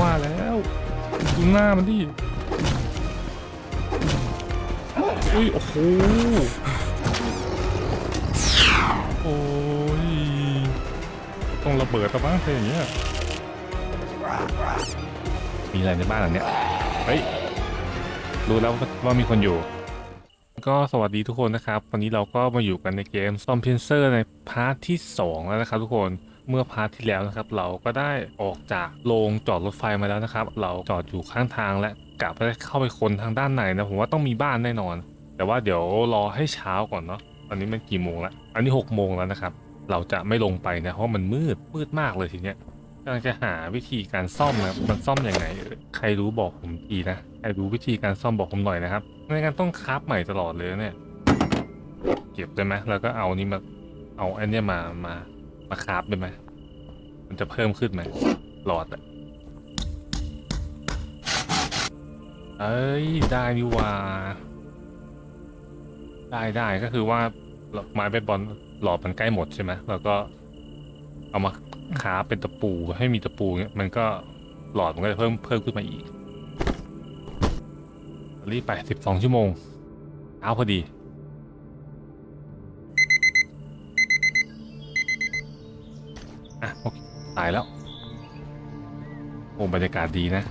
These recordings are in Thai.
ว่าแล้วดูหน้ามันดิเฮ้ยโอ้โหโอ้ยต้องระเบิดตะบ้างเพลอย่างเงี้ยมีอะไรในบ้านหลังเนี้ยเฮ้ยรู้แล้วว่ามีคนอยู่ ก็สวัสดีทุกคนนะครับ วันนี้เราก็มาอยู่กันในเกมซอมเพนเซอร์ในพาร์ทที่ 2 แล้วนะครับทุกคน เมื่อพาร์ทที่แล้วนะครับ เราก็ได้ออกจากโรงจอดรถไฟมาแล้วนะครับ เราจอดอยู่ข้างทางและกะไปเข้าไปคนทางด้านในนะผมว่าต้องมีบ้านแน่นอน แต่ว่าเดี๋ยวรอให้เช้าก่อนเนาะตอนนี้มันกี่โมงล้วอันนี้6โมงแล้วนะครับ เราจะไม่ลงไปนะเพราะมันมืดมืดมากเลยทีเนี้ยกำลังจะหาวิธีการซ่อมนะครับมันซ่อมยังไงเอ่ยใครรู้บอกผมทีนะใครรู้วิธีการซ่อมบอกผมหน่อยนะครับไม่งั้นต้องคราฟใหม่ตลอดเลยเนี่ย เก็บได้ไหมแล้วก็เอานี่มาเอาอ้เนี่ยมามา มาคราฟได้ไหมมันจะเพิ่มขึ้นไหมหลอดอะเอ้ย ได้นี่ว่า ได้ได้ก็คือว่าไม้เบสบอลหลอดมันใกล้หมดใช่ไหมแล้วก็เอามาคาเป็นตะปูให้มีตะปูเงี้ยมันก็หลอดมันก็จะเพิ่มเพิ่มขึ้นมาอีกรีบไปสิบสองชั่วโมงเช้าพอดีายแล้ว โอ้บรรยากาศดีนะ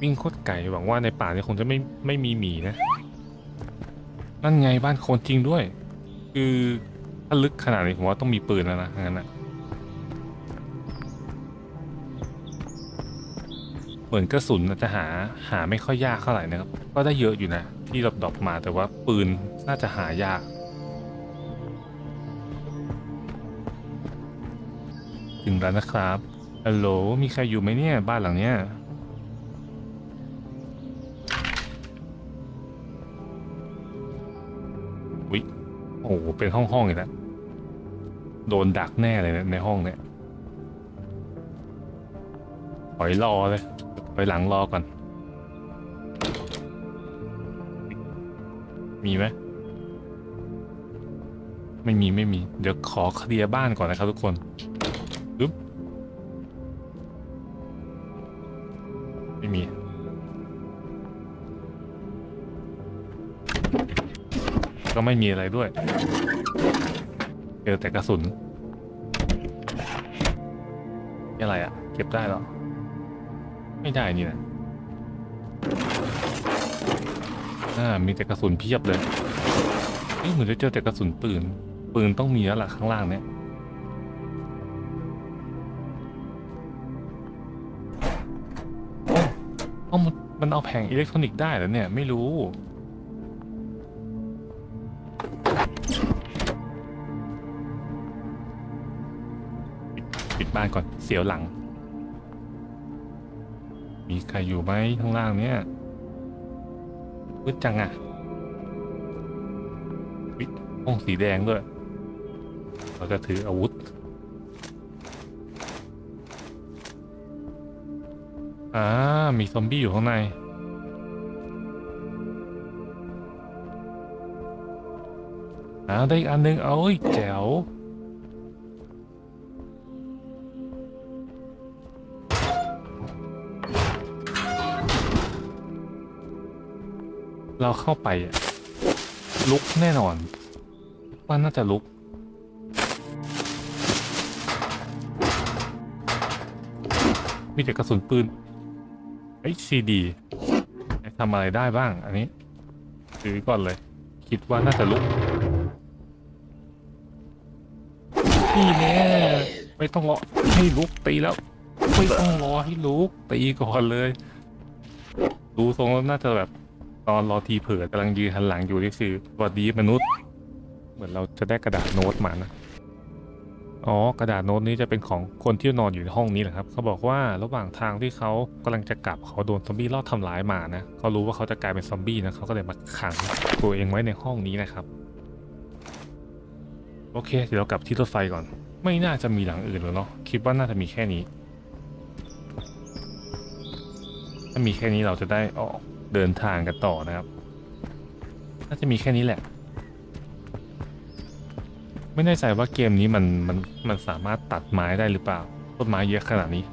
วิ่งโคตรไก่หวังว่าในป่านี้คงจะไม่ไม่มีหมีนะ นั่นไงบ้านคนจริงด้วย คือถ้าลึกขนาดนี้ผมว่าต้องมีปืนแล้วนะงั้นนะเหมือนกระสุนจะหาหาไม่ค่อยยากเท่าไหร่นะครับ ก็ได้เยอะอยู่นะ ที่ดรอปๆมาแต่ว่าปืนน่าจะหายาก ถึงแล้วนะครับฮัลโหลมีใครอยู่ไหมเนี่ยบ้านหลังเนี้ยวิโอ้เป็นห้องห้องๆอีกแล้วโดนดักแน่เลยเนยในห้องเนี่ยถอยรอเลยถอยหลังรอก่อน มีไหมไม่มีไม่มี เดี๋ยวขอเคลียร์บ้านก่อนนะครับทุกคน ก็ไม่มีอะไรด้วย เจอแต่กระสุนนี่อะไรอะ่ะ เก็บได้เหรอ ไม่ได้นี่นะอ่ามีแต่กระสุนเพียบเลยเอ้ยเหมือนจะเจอแต่กระสุนปืน ปืนต้องมีแล้วล่ะข้างล่างเนี่ยอ้ามันมันเอาแผงอิเล็กทรอนิกส์ได้เหรอเนี่ย ไม่รู้านก่อนเสียวหลัง มีใครอยู่ไหมข้างล่างเนี้ยมืดจังอะวิห้องสีแดงด้วย เราจะถืออาวุธ อ่า มีซอมบี้อยู่ข้างในอ่าได้อีกอันนึง เอาอีกแจ๋ว เราเข้าไปอะลุกแน่นอน ว่าน่าจะลุก มีแต่กระสุนปืนไอซีดีทำอะไรได้บ้างอันนี้ซื้อก่อนเลย คิดว่าน่าจะลุกนี่แน่ไม่ต้องรอให้ลุกตีแล้ว ไม่ต้องรอให้ลุกตีก่อนเลย ดูทรงแล้วน่าจะแบบ ตอนรอทีเผือกำลังยืนหันหลังอยู่นี่คือสวัสดีมนุษย์ เหมือนเราจะได้กระดาษโน้ตมานะอ๋อกระดาษโน้ตนี้จะเป็นของคนที่นอนอยู่ในห้องนี้แหละครับเขาบอกว่าระหว่างทางที่เขากำลังจะกลับเขาโดนซอมบี้ลอบทำร้ายมานะเขารู้ว่าเขาจะกลายเป็นซอมบี้นะเขาก็เลยมาขังตัวเองไว้ในห้องนี้นะครับ โอเค เดี๋ยวเรากลับที่รถไฟก่อน ไม่น่าจะมีหลังอื่นแล้วเนาะคิดว่าน่าจะมีแค่นี้ ถ้ามีแค่นี้เราจะได้ออก เดินทางกันต่อนะครับ น่าจะมีแค่นี้แหละ ไม่แน่ใจว่าเกมนี้มันมันมันสามารถตัดไม้ได้หรือเปล่า ต้นไม้เยอะขนาดนี้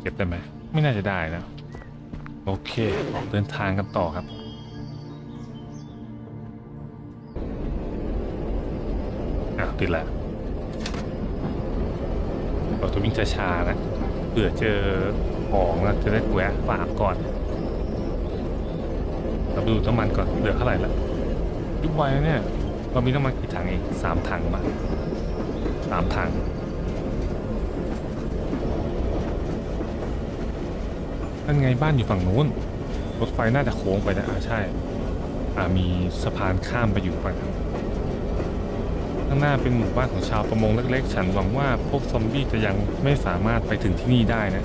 เก็บได้ไหม ไม่น่าจะได้นะ โอเคออกเดินทางกันต่อครับอ้าวติดแล้วเราจะวิ่งช้าๆนะเผื่อเจอ ของนะจะได้แวะฝากก่อน เราดูน้ำมันก่อนเหลือเท่าไหร่ละยุบไวนะเนี่ย เรามีน้ำมันกี่ถังเองสามถังมาสามถังนั่นไงบ้านอยู่ฝั่งนู้น รถไฟน่าจะโค้งไปนะอ่าใช่ อ่ามีสะพานข้ามไปอยู่ฝั่งนั้นข้างหน้าเป็นหมู่บ้านของชาวประมงเล็กๆ ฉันหวังว่าพวกซอมบี้จะยังไม่สามารถไปถึงที่นี่ได้นะ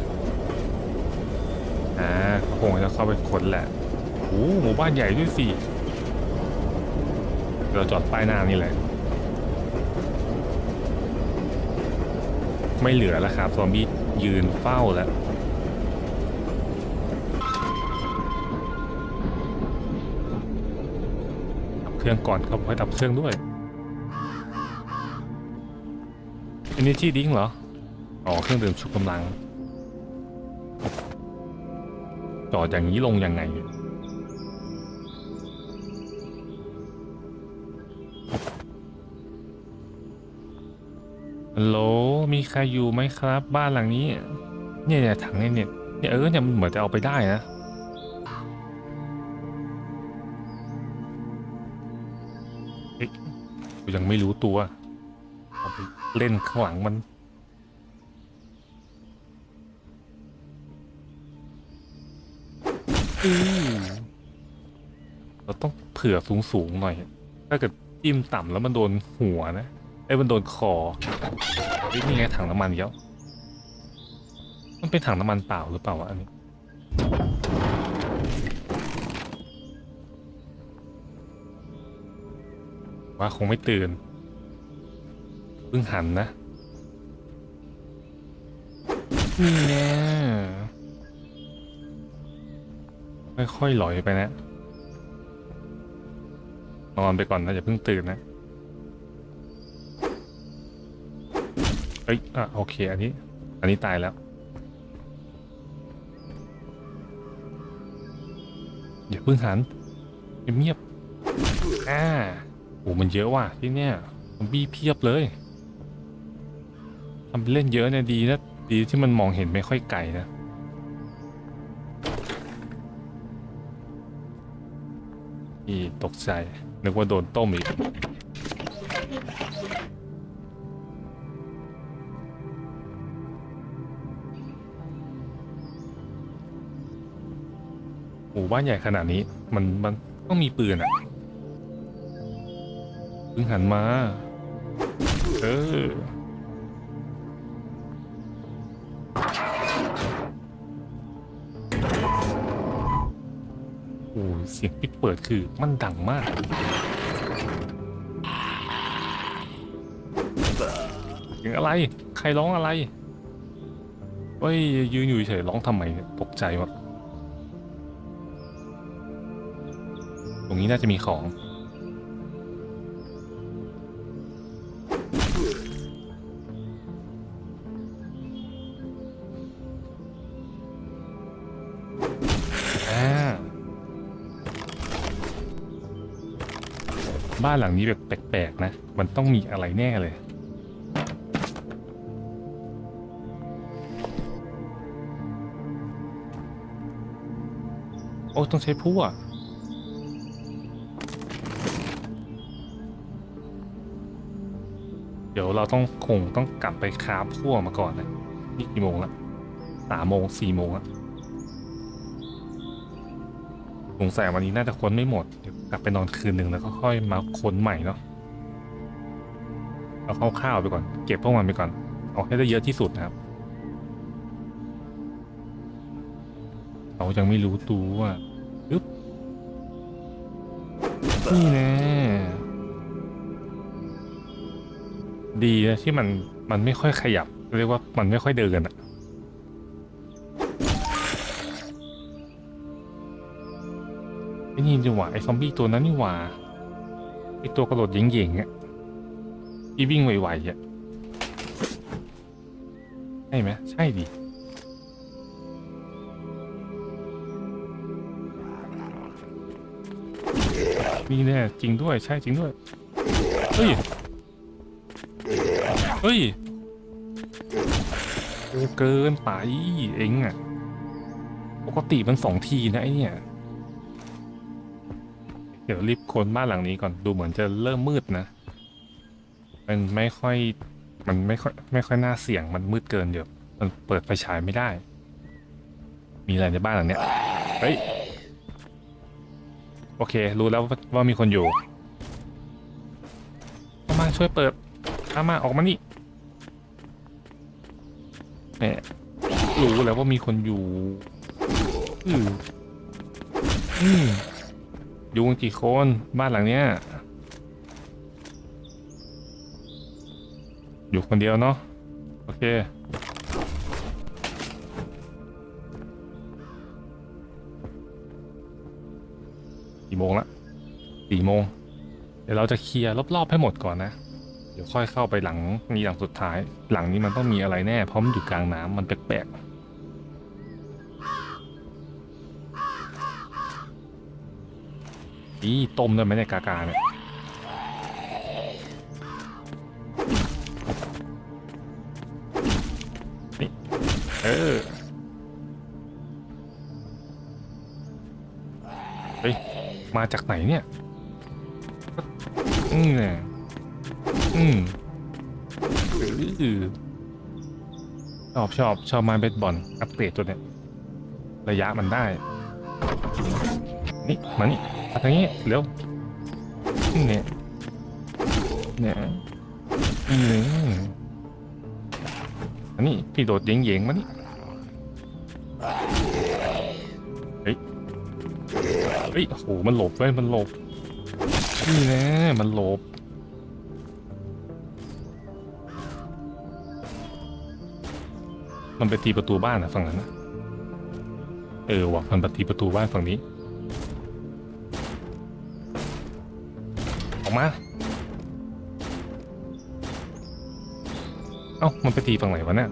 อ่าคงจะเข้าไปค้นแหละโอ้หมู่บ้านใหญ่ด้วยสิเราจอดป้ายหน้านี่แหละ ไม่เหลือแล้วครับ ซอมบี้ยืนเฝ้าแล้วดับเครื่องก่อนเขาให้ดับเครื่องด้วย Energy Drink เหรอ อ๋อ เครื่องดื่มชูกำลัง จอดอย่างนี้ลงยังไง ฮัลโหล มีใครอยู่ไหมครับ บ้านหลังนี้ เนี่ยเนี่ยถังเนี่ยเนี่ยเนี่ยเออเนี่ยมันเหมือนจะเอาไปได้นะเฮ้ยยังไม่รู้ตัวเอาไปเล่นข้างหลังมัน เราต้องเผื่อสูงสูงหน่อย ถ้าเกิดจิ้มต่ำแล้วมันโดนหัวนะไอ้ยมันโดนคอนี่ไงถังน้ำมันเยอะมันเป็นถังน้ำมันเปล่าหรือเปล่าวะอันนี้ว่าคงไม่ตื่นเพิ่งหันนะนี่แน่ ค่อยๆหลอยไปนะ นอนไปก่อนนะอย่าเพิ่งตื่นนะ เอ้ย อะ โอเค อันนี้ อันนี้ตายแล้ว อย่าเพิ่งหันเงียบๆอ่าโอ้มันเยอะว่ะที่เนี่ยซอมบี้เพียบเลยทำเป็นเล่นเยอะเนี่ยดีนะ ดีที่มันมองเห็นไม่ค่อยไกลนะ อีตกใจ นึกว่าโดนต้มอีก หมู่บ้านใหญ่ขนาดนี้ มันมันต้องมีปืนอะเพิ่งหันมา เออ โอ้เสียงปิดเปิดคือมันดังมาก เสียงอะไร ใครร้องอะไร เฮ้ย ยืนอยู่เฉยร้องทำไมเนี่ยตกใจวะตรงนี้น่าจะมีของ บ้านหลังนี้แบบแปลกๆนะ มันต้องมีอะไรแน่เลย โอ้ ต้องใช้พั่วเดี๋ยวเราต้องคงต้องกลับไปคราพั่วมาก่อนนะนี่กี่โมงละสามโมงสี่โมงละ สงสัยวันนี้น่าจะค้นไม่หมด เดี๋ยวกลับไปนอนคืนหนึ่งแล้วก็ค่อยมาค้นใหม่เนาะเอาคร่าวๆไปก่อน เก็บพวกมันไปก่อน เอาให้ได้เยอะที่สุดนะครับเรายังไม่รู้ตัวปึ๊บนี่แน่ดีนะที่มันมันไม่ค่อยขยับ เรียกว่ามันไม่ค่อยเดินอะ นี่ดีกว่าไอ้ซอมบี้ตัวนั้นนี่หว่าไอ้ตัวกระโดดเย่งๆเนี่ยที่วิ่งไวๆอะใช่ไหมใช่ดิมีแน่จริงด้วยใช่จริงด้วย เฮ้ย เฮ้ยเกินไปเองอะ ปกติมันสองทีนะไอ้เนี่ย เดี๋ยวรีบค้นบ้านหลังนี้ก่อนดูเหมือนจะเริ่มมืดนะ มันไม่ค่อยมันไม่ค่อยไม่ค่อยน่าเสี่ยงมันมืดเกินเดี๋ยวมันเปิดไฟฉายไม่ได้ มีอะไรในบ้านหลังเนี้ยเฮ้ยโอเค รู้แล้วว่ามีคนอยู่ามาช่วยเปิดอามาออกมานี่แหมรู้แล้วว่ามีคนอยู่ อืมอืมอ ยู่กันกี่คนบ้านหลังเนี้ยอยู่คนเดียวเนาะโอเคกี่โมงละสี่โมงเดี๋ยวเราจะเคลียร์รอบๆให้หมดก่อนนะ เดี๋ยวค่อยเข้าไปหลังนี้หลังสุดท้าย หลังนี้มันต้องมีอะไรแน่เพราะมันอยู่กลางน้ำมันแปลกๆ นี่ต้มได้ไหมเนี่ยกากาเนี่ยนี่เออเฮ้ยมาจากไหนเนี่ย อืมเนี่ยอืมอือชอบชอบชอบมาเบสบอลอัปเกรดตัวเนี้ยระยะมันได้ นี่ มานี่ มาทางนี้เร็วเนี่ยเนี่ยอืมอันนี้พี่โดดเยงเยงๆมานี่เฮ้ยเฮ้ยโอ้โหมันหลบเว้ยมันหลบนี่น่มันหลบมันไปตีประตูบ้านนะฝั่งนั้นนะเออว่ะมันไปตีประตูบ้านฝั่งนี้ มา เอ้า มันไปตีฝั่งไหนวะเนี่ย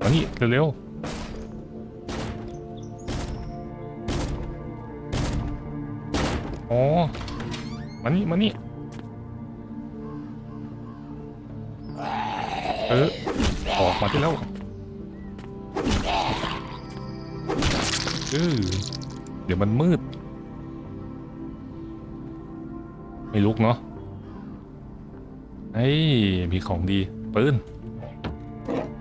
มานี่เร็วๆอ๋อมานี่มานี่เออออกมาที่แล้ว เออเดี๋ยวมันมืด ไม่ลุกเนาะเฮ้มีของดี ปืน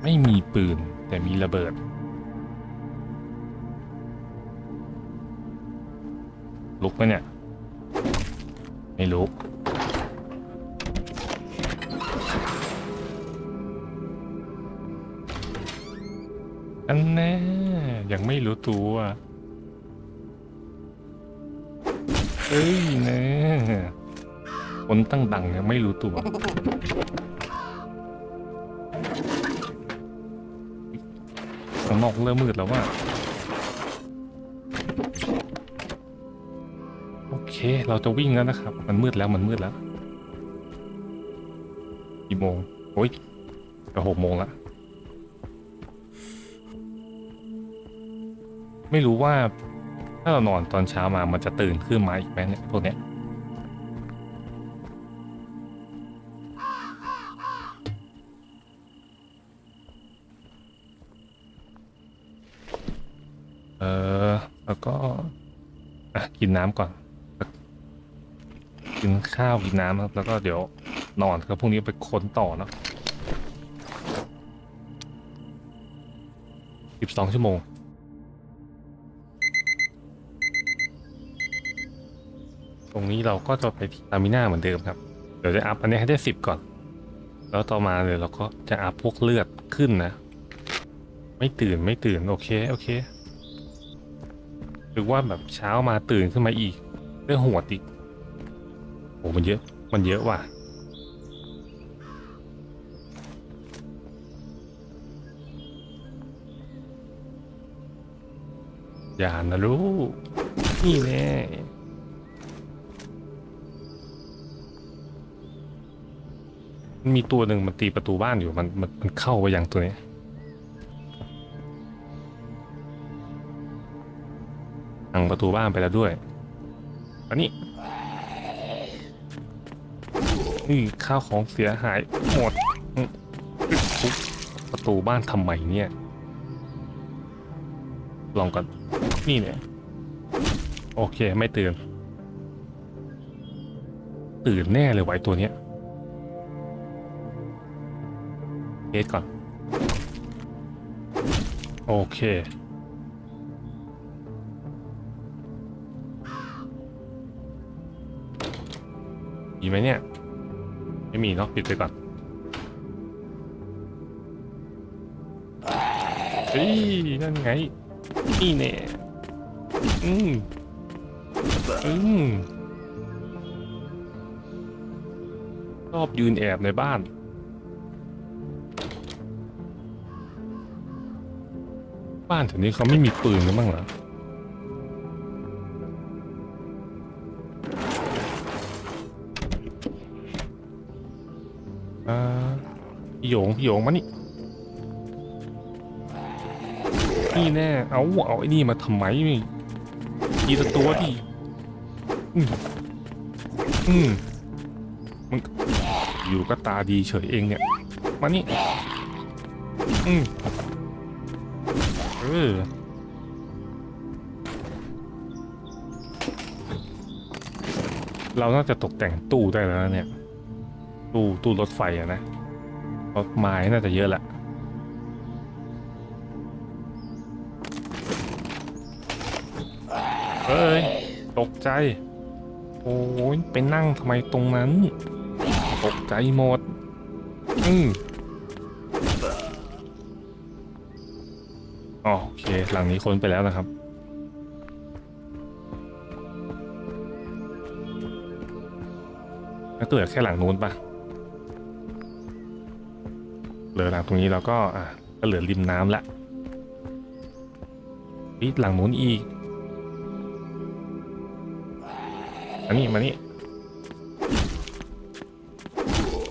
ไม่มีปืน แต่มีระเบิด ลุกไหมเนี่ย ไม่ลุก อันแน่ยังไม่รู้ตัวเอ้ยแน่คนตั้งดังยังไม่รู้ตัวข้างนอกเริ่มมืดแล้วว่าโอเค เราจะวิ่งแล้วนะครับ มันมืดแล้ว มันมืดแล้วกี่โมง โอ้ยจะหกโมงละ ไม่รู้ว่า ถ้าเรานอนตอนเช้ามามันจะตื่นขึ้นมาอีกไหมเนี่ยพวกเนี้ยเออแล้วก็อะกินน้ำก่อน กินข้าวกินน้ำครับแล้วก็เดี๋ยวนอนครับพรุ่งนี้ไปค้นต่อเนาะสิบสองชั่วโมง รงนี้เราก็จะไปที่ตามิน่าเหมือนเดิมครับ เดี๋ยวจะอัพอันนี้ให้ได้สิบก่อน แล้วต่อมาเลยเราก็จะอัพพวกเลือดขึ้นนะ ไม่ตื่นไม่ตื่นโอเคโอเค หรือว่าแบบเช้ามาตื่นขึ้นมาอีกเรื่องหัวดอีกโอ้มันเยอะมันเยอะว่ะอย่านะลูกนี่แน่ มีตัวหนึ่งมันตีประตูบ้านอยู่มันมันมันเข้าไปอย่างตัวนี้หังประตูบ้านไปแล้วด้วยอันนี้นี่ข้าวของเสียหายหมดประตูบ้านทำไมเนี่ย ลองกันนี่เนี่ยโอเคไม่ตื่น ตื่นแน่เลยไว้ตัวเนี้ย เทสก่อน โอเค มีไหมเนี่ย ไม่มีเนาะปิดไปก่อนเฮ้ยนั่นไง นี่แน่อืมอืมชอบยืนแอบในบ้าน บ้านแถวนี้เขาไม่มีปืนกันบ้างเหรอพี่หยงพี่หยงมานี่นี่แน่ เอาเอาไอ้นี่มาทำไมนี่ยีละตัวดิอืมอืมมันอยู่ก็ตาดีเฉยเองเนี่ย มานี่อืม เออเราน่าจะตกแต่งตู้ได้แล้วนะเนี่ย ตู้ตู้รถไฟอะนะรถไม้น่าจะเยอะแหละเฮ้ย ตกใจ โอ้ยไปนั่งทำไมตรงนั้น ตกใจหมด อืม อ๋อโอเค หลังนี้คนไปแล้วนะครับ แล้วตัวเหลือแค่หลังนู้นปะเหลือหลังตรงนี้เราก็อะก็เหลือริมน้ำละอีหลังนู้นอีก อันนี้มานี่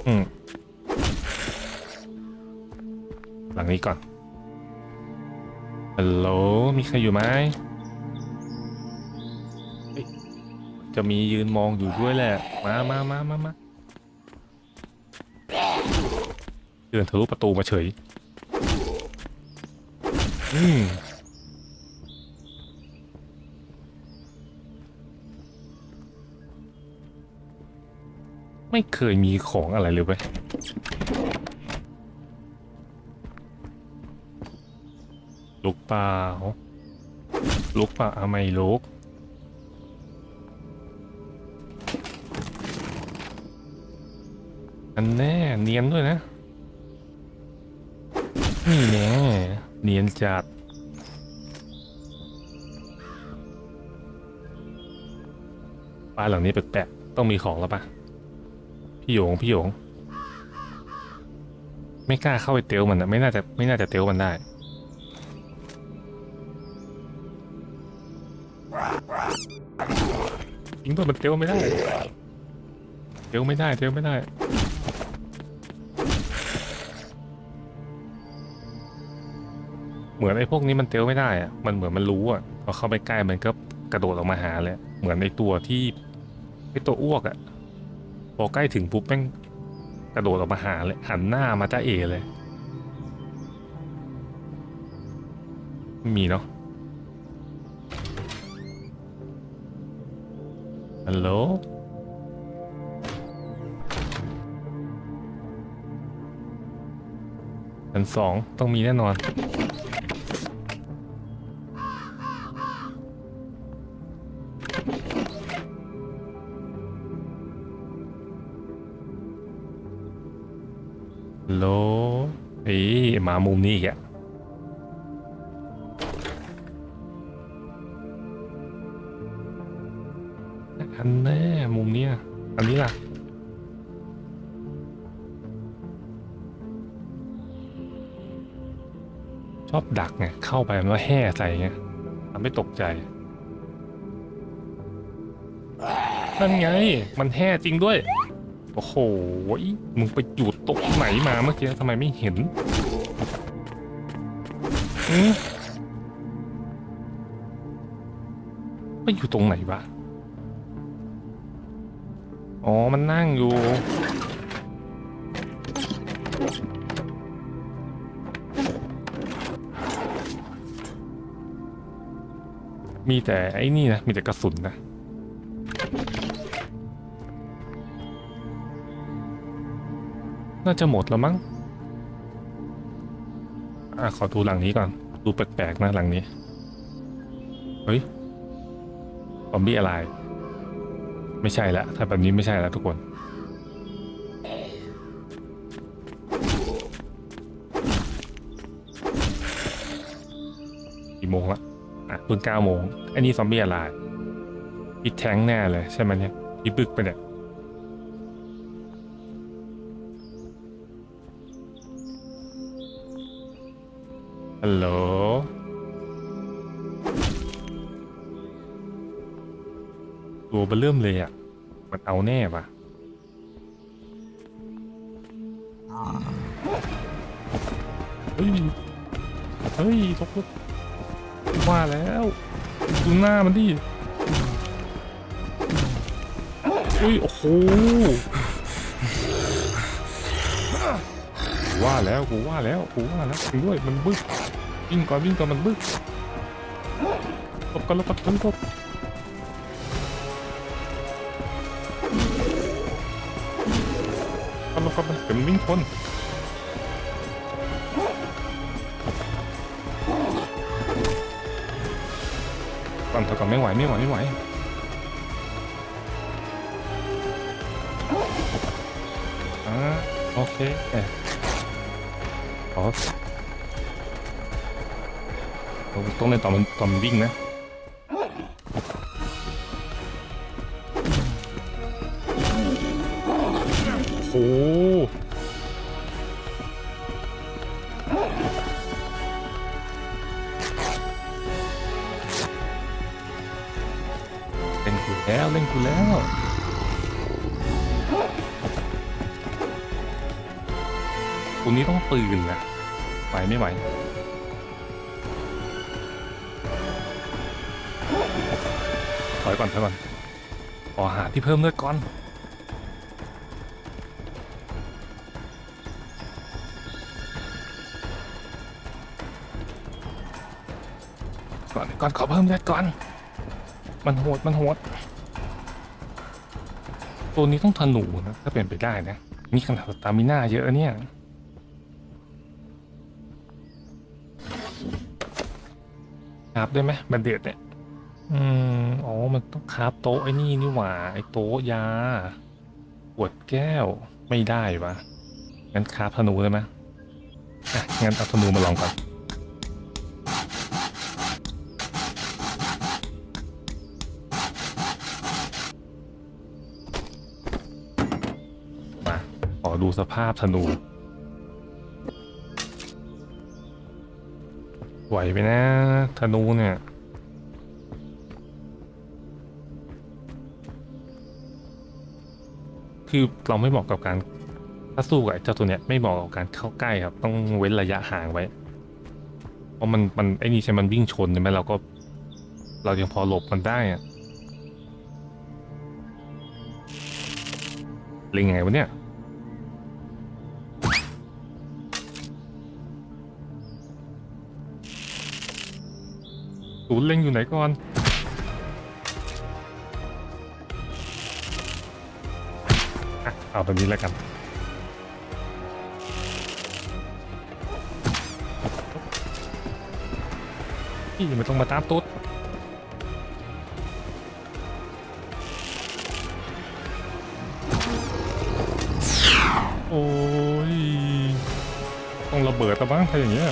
อืมหลังนี้ก่อน ฮัลโหล มีใครอยู่ไหมจะมียืนมองอยู่ด้วยแหละ มามามามามาเดินทะลุประตูมาเฉยไม่เคยมีของอะไรเลยเว้ย เปล่า ลุกเปล่าอะไม่ลุก อันแน่เนียนด้วยนะ นี่แน่เนียนจัดบ้านหลังนี้แปลกๆต้องมีของแล้วปะพี่หยงพี่หยง ไม่กล้าเข้าไปเตลมันนะไม่น่าจะไม่น่าจะเตลมันได้ ยิงตัวมันเตลไม่ได้ เตลไม่ได้ เตลไม่ได้ เหมือนไอ้พวกนี้มันเตลไม่ได้อะมันเหมือนมันรู้อะพอเข้าไปใกล้มันก็กระโดดออกมาหาเลย เหมือนในตัวที่ไอ้ตัวอ้วกอะ พอใกล้ถึงปุ๊บแม่งกระโดดออกมาหาเลย หันหน้ามาจ้าเอเลย มีเนาะ ฮัลโหลชั้นสองต้องมีแน่นอน ฮัลโหลเฮ้ยมามุมนี้อีกอะ อันนี้ล่ะ ชอบดักไงเข้าไปมันก็แห่ใส่ไงทำให้ตกใจนั่นไง มันแห่จริงด้วย โอ้โหมึงไปอยู่ตกไหนมาเมื่อกี้ทำไมไม่เห็นอืมไปอยู่ตรงไหนวะ อ๋อ มันนั่งอยู่ มีแต่ไอ้นี่นะ มีแต่กระสุนนะ น่าจะหมดแล้วมั้ง อะ ขอดูหลังนี้ก่อน ดูแปลกๆนะหลังนี้ เฮ้ย ซอมบี้อะไร ไม่ใช่ละถ้าแบบนี้ไม่ใช่แล้วทุกคนกี่โมงละอะเพิ่งเก้าโมงอันนี้ซอมบี้อะไรพี่แทงแน่เลยใช่ไหมเนี่ยพี่บึกไปเนี่ยฮัลโหล ตัวเบอร์เริ่มเลยอะ มันเอาแน่ปะเฮ้ย เฮ้ยลบลบว่าแล้วดูหน้ามันดิเฮ้ย โอ้โห ว่าแล้วกูว่าแล้วกูว่าแล้วจริงด้วยมันบึ้กวิ่งก่อนวิ่งก่อนมันบึ้กลบกันลบกันลบ กันมันวิ่งชนก่นเถอะก่อนไม่ไหวไม่ไหวไม่ไหวอ่าโอเคเอ๊ะขอต้องเล่นตอนมันตอนมันวิ่งนะโอ้ ปืนนะไหวไม่ไหวถอยก่อนถอยก่อนขอหาที่เพิ่มเลือดก่อนก่อนก่อนขอเพิ่มเลือดก่อน มันโหดมันโหดตัวนี้ต้องธนูนะถ้าเป็นไปได้นะมีขนาดสตามิน่าเยอะเนี่ย ครับได้ไหมบันเดดเนี่ย อืมอ๋อ มันต้องคราบโต๊ะไอ้นี่นี่หว่า ไอ้โต๊ะยาขวดแก้ว ไม่ได้วะงั้นคราบธนูได้ไหมอะ งั้นเอาธนูมาลองก่อน มา ขอดูสภาพธนู ไหวไหมนะธนูเนี่ยคือเราไม่เหมาะกับการถ้าสู้กับเจ้าตัวเนี้ยไม่เหมาะกับการเข้าใกล้ครับ ต้องเว้นระยะห่างไว้ เพราะมันมันไอ้นี่ใช่มันวิ่งชนใช่ไหมเราก็ เรายังพอหลบมันได้อะเล่นไงวะเนี่ย ศูนย์เล็งอยู่ไหนก่อน เอาแบบนี้แล้วกัน พี่ไม่ต้องมาตามตุ๊ดโอ้ย ต้องระเบิดตะบ้างถ้าอย่างเงี้ย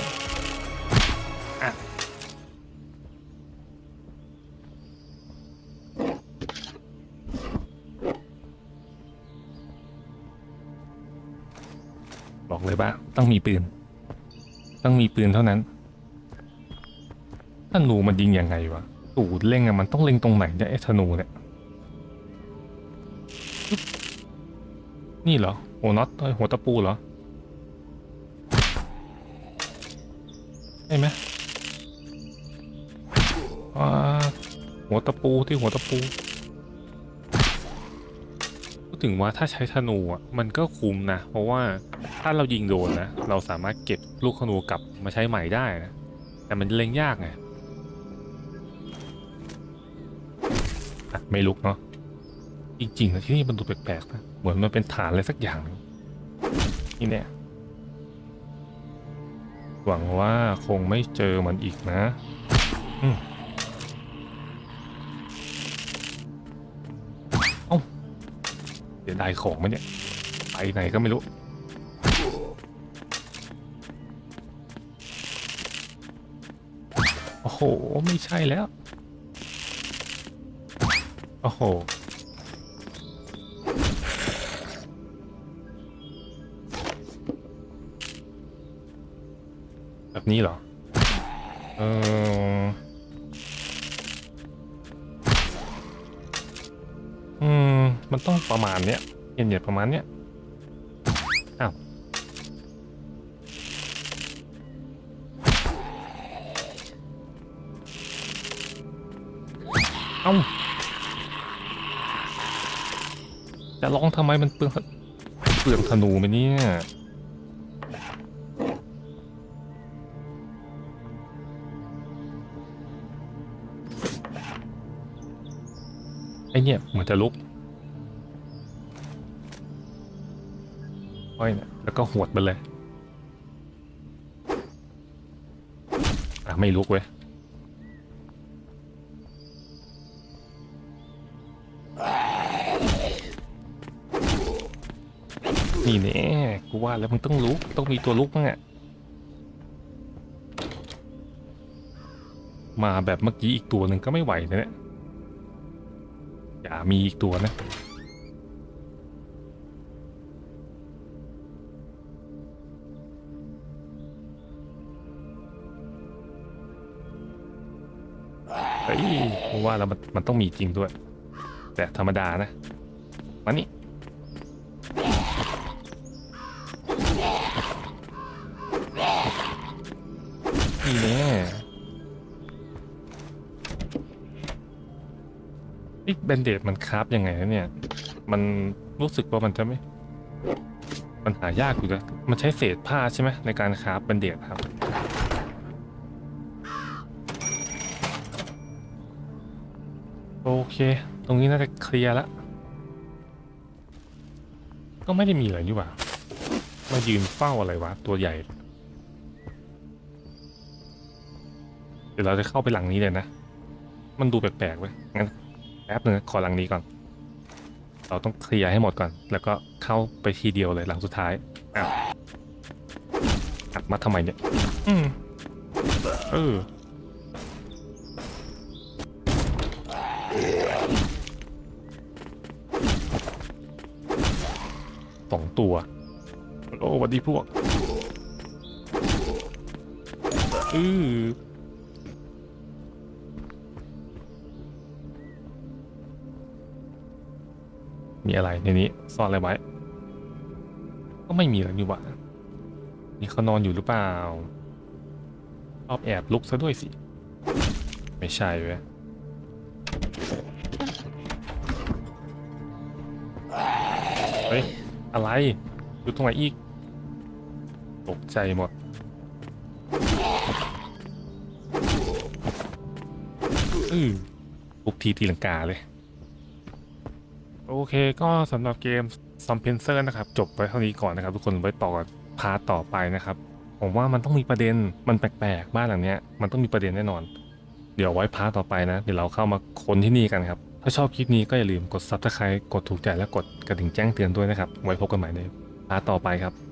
มีปืน ต้องมีปืนเท่านั้น ธนูมันยิงยังไงวะตูดเล็งอะมันต้องเล็งตรงไหนเนี่ยไอ้ธนูเนี่ย นี่เหรอ หัวน็อตเอ้ยหัวตะปูเหรอใช่ไหมหัวตะปูที่หัวตะปู ถึงว่าถ้าใช้ธนูอะมันก็คุ้มนะ เพราะว่าถ้าเรายิงโดนนะ เราสามารถเก็บลูกธนูกลับมาใช้ใหม่ได้นะ แต่มันเล็งยากไงอะไม่ลุกเนาะจริงๆนะที่นี่มันดูแปลกๆนะเหมือนมันเป็นฐานอะไรสักอย่างหนึ่งนี่เนี่ยหวังว่าคงไม่เจอมันอีกนะ อืมี๋ยวได้ของมันเนี่ย ไปไหนก็ไม่รู้ โอ้โห ไม่ใช่แล้ว โอ้โห แบบนี้เหรอ เออ มันต้องประมาณเนี้ยเย็นๆประมาณเนี้ยอ้าวเอ้าจะร้องทำไมมันเปลืองเปลืองธนูไหมเนี่ยไอเนี่ยเหมือนจะลุก อ้อยเนี่ยแล้วก็หวดไปเลยอะไม่ลุกเว้ยนี่แน่กูว่าแล้วมึงต้องลุกต้องมีตัวลุกมั้งอะมาแบบเมื่อกี้อีกตัวหนึ่งก็ไม่ไหวนะเนี่ยอย่ามีอีกตัวนะ เฮ้ยผมว่าแล้วมันมันต้องมีจริงด้วย แต่ธรรมดานะมานี่นี่แน่ไอ้แบนเดดมันคราฟยังไงนะเนี่ย มันรู้สึกว่ามันจะไม่ มันหายากอยู่นะมันใช้เศษผ้าใช่ไหมในการคราฟแบนเดดครับ เค ตรงนี้น่าจะเคลียร์แล้วก็ไม่ได้มีอะไรนี่หว่า มายืนเฝ้าอะไรวะ ตัวใหญ่ เดี๋ยวเราจะเข้าไปหลังนี้เลยนะ มันดูแปลกๆเว้งั้นแป๊บหนึ่งขอหลังนี้ก่อน เราต้องเคลียร์ให้หมดก่อน แล้วก็เข้าไปทีเดียวเลยหลังสุดท้ายอ้าวอัดมาทำไมเนี่ย อืม เออัว โอ้วัดดีพวกอือมีอะไรในนี้ซ่อนอะไรไว้ ก็ไม่มีแล้วนี่หว่านี่เขานอนอยู่หรือเปล่าชอบแอบลุกซะด้วยสิ ไม่ใช่เว้ย อะไร อยู่ตรงไหนอีก ตกใจหมด อือปุกทีตีลังกาเลย โอเคก็สำหรับเกมซอมเพนเซอร์นะครับ จบไปเท่านี้ก่อนนะครับ ทุกคนไว้ต่อพาร์ตต่อไปนะครับ ผมว่ามันต้องมีประเด็นมันแปลกๆ บ้านหลังเนี้ย มันต้องมีประเด็นแน่นอน เดี๋ยวไว้พาร์ตต่อไปนะ เดี๋ยวเราเข้ามาค้นที่นี่กันครับ ถ้าชอบคลิปนี้ก็อย่าลืมกด subscribe กดถูกใจและกดกระดิ่งแจ้งเตือนด้วยนะครับ ไว้พบกันใหม่ในพาร์ทต่อไปครับ